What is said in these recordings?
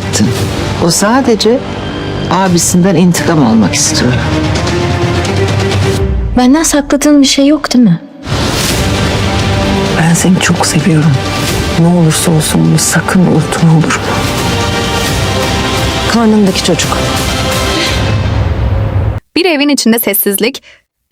zannettin? O sadece abisinden intikam almak istiyor. Benden sakladığın bir şey yok değil mi? Ben seni çok seviyorum. Ne olursa olsun bunu sakın unutma olur mu? Karnındaki çocuk. Bir evin içinde sessizlik,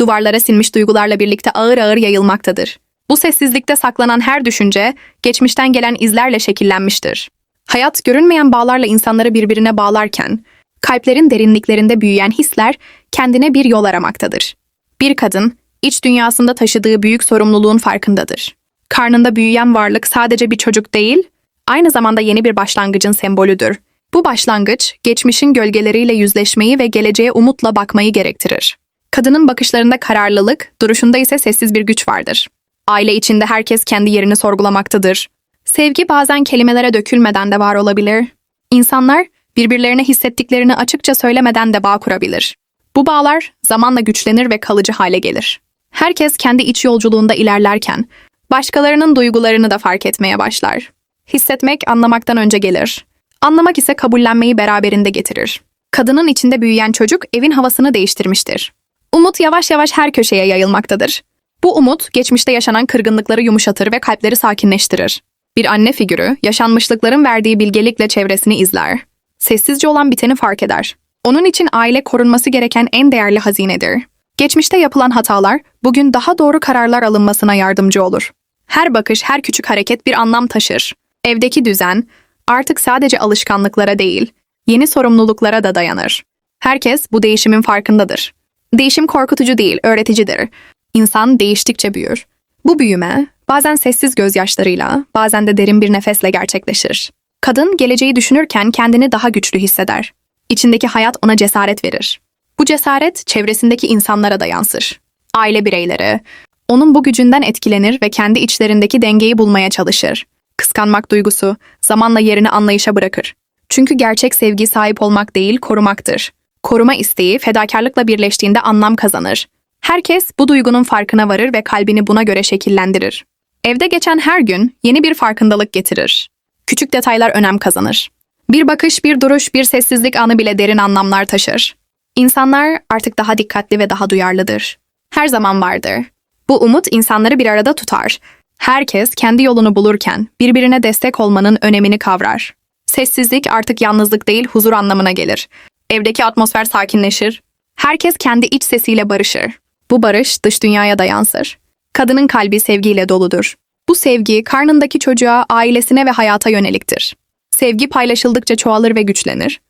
duvarlara sinmiş duygularla birlikte ağır ağır yayılmaktadır. Bu sessizlikte saklanan her düşünce, geçmişten gelen izlerle şekillenmiştir. Hayat görünmeyen bağlarla insanları birbirine bağlarken, kalplerin derinliklerinde büyüyen hisler kendine bir yol aramaktadır. Bir kadın, iç dünyasında taşıdığı büyük sorumluluğun farkındadır. Karnında büyüyen varlık sadece bir çocuk değil, aynı zamanda yeni bir başlangıcın sembolüdür. Bu başlangıç, geçmişin gölgeleriyle yüzleşmeyi ve geleceğe umutla bakmayı gerektirir. Kadının bakışlarında kararlılık, duruşunda ise sessiz bir güç vardır. Aile içinde herkes kendi yerini sorgulamaktadır. Sevgi bazen kelimelere dökülmeden de var olabilir. İnsanlar birbirlerine hissettiklerini açıkça söylemeden de bağ kurabilir. Bu bağlar zamanla güçlenir ve kalıcı hale gelir. Herkes kendi iç yolculuğunda ilerlerken başkalarının duygularını da fark etmeye başlar. Hissetmek anlamaktan önce gelir. Anlamak ise kabullenmeyi beraberinde getirir. Kadının içinde büyüyen çocuk evin havasını değiştirmiştir. Umut yavaş yavaş her köşeye yayılmaktadır. Bu umut geçmişte yaşanan kırgınlıkları yumuşatır ve kalpleri sakinleştirir. Bir anne figürü yaşanmışlıkların verdiği bilgelikle çevresini izler. Sessizce olan biteni fark eder. Onun için aile korunması gereken en değerli hazinedir. Geçmişte yapılan hatalar bugün daha doğru kararlar alınmasına yardımcı olur. Her bakış, her küçük hareket bir anlam taşır. Evdeki düzen artık sadece alışkanlıklara değil, yeni sorumluluklara da dayanır. Herkes bu değişimin farkındadır. Değişim korkutucu değil, öğreticidir. İnsan değiştikçe büyür. Bu büyüme bazen sessiz gözyaşlarıyla, bazen de derin bir nefesle gerçekleşir. Kadın geleceği düşünürken kendini daha güçlü hisseder. İçindeki hayat ona cesaret verir. Bu cesaret çevresindeki insanlara da yansır. Aile bireyleri, onun bu gücünden etkilenir ve kendi içlerindeki dengeyi bulmaya çalışır. Kıskanmak duygusu zamanla yerini anlayışa bırakır. Çünkü gerçek sevgi sahip olmak değil, korumaktır. Koruma isteği fedakarlıkla birleştiğinde anlam kazanır. Herkes bu duygunun farkına varır ve kalbini buna göre şekillendirir. Evde geçen her gün yeni bir farkındalık getirir. Küçük detaylar önem kazanır. Bir bakış, bir duruş, bir sessizlik anı bile derin anlamlar taşır. İnsanlar artık daha dikkatli ve daha duyarlıdır. Her zaman vardır. Bu umut insanları bir arada tutar. Herkes kendi yolunu bulurken birbirine destek olmanın önemini kavrar. Sessizlik artık yalnızlık değil huzur anlamına gelir. Evdeki atmosfer sakinleşir. Herkes kendi iç sesiyle barışır. Bu barış dış dünyaya da yansır. Kadının kalbi sevgiyle doludur. Bu sevgi karnındaki çocuğa, ailesine ve hayata yöneliktir. Sevgi paylaşıldıkça çoğalır ve güçlenir.